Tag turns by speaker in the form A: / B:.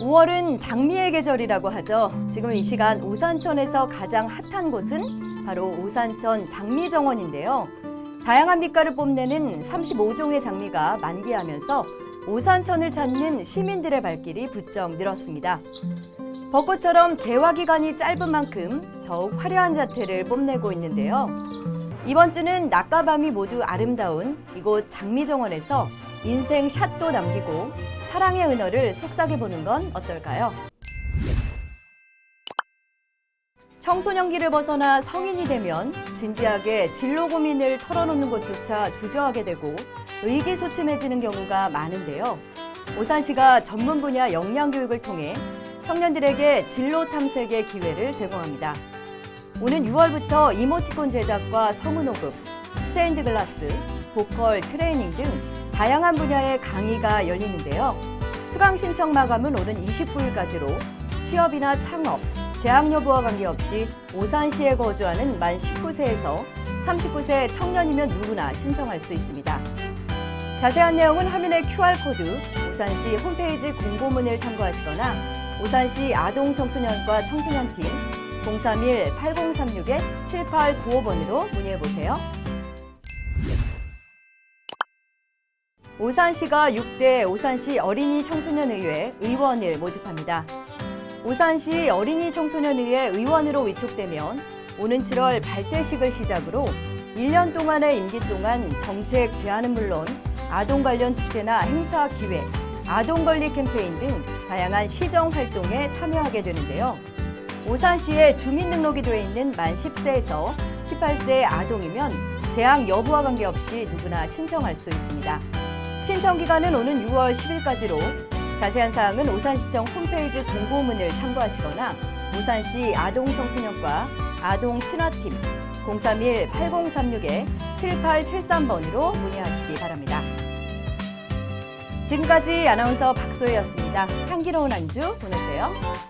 A: 5월은 장미의 계절이라고 하죠. 지금 이 시간 오산천에서 가장 핫한 곳은 바로 오산천 장미정원인데요. 다양한 빛깔을 뽐내는 35종의 장미가 만개하면서 오산천을 찾는 시민들의 발길이 부쩍 늘었습니다. 벚꽃처럼 개화 기간이 짧은 만큼 더욱 화려한 자태를 뽐내고 있는데요. 이번 주는 낮과 밤이 모두 아름다운 이곳 장미정원에서 인생 샷도 남기고 사랑의 은어를 속삭여 보는 건 어떨까요? 청소년기를 벗어나 성인이 되면 진지하게 진로 고민을 털어놓는 것조차 주저하게 되고 의기소침해지는 경우가 많은데요. 오산시가 전문 분야 역량 교육을 통해 청년들에게 진로 탐색의 기회를 제공합니다. 오는 6월부터 이모티콘 제작과 녹음, 스테인드 글라스, 보컬 트레이닝 등 다양한 분야의 강의가 열리는데요. 수강 신청 마감은 오는 29일까지로 취업이나 창업, 재학 여부와 관계없이 오산시에 거주하는 만 19세에서 39세 청년이면 누구나 신청할 수 있습니다. 자세한 내용은 화면의 QR코드, 오산시 홈페이지 공고문을 참고하시거나 오산시 아동청소년과 청소년팀 031-8036-7895번으로 문의해보세요. 오산시가 6대 오산시 어린이 청소년의회 의원을 모집합니다. 오산시 어린이 청소년의회 의원으로 위촉되면 오는 7월 발대식을 시작으로 1년 동안의 임기 동안 정책 제안은 물론 아동 관련 축제나 행사 기획, 아동 권리 캠페인 등 다양한 시정 활동에 참여하게 되는데요. 오산시에 주민등록이 돼 있는 만 10세에서 18세의 아동이면 재학 여부와 관계없이 누구나 신청할 수 있습니다. 신청 기간은 오는 6월 10일까지로 자세한 사항은 오산시청 홈페이지 공고문을 참고하시거나 오산시 아동청소년과 아동친화팀 031-8036-7873번으로 문의하시기 바랍니다. 지금까지 아나운서 박소혜였습니다. 향기로운 한주 보내세요.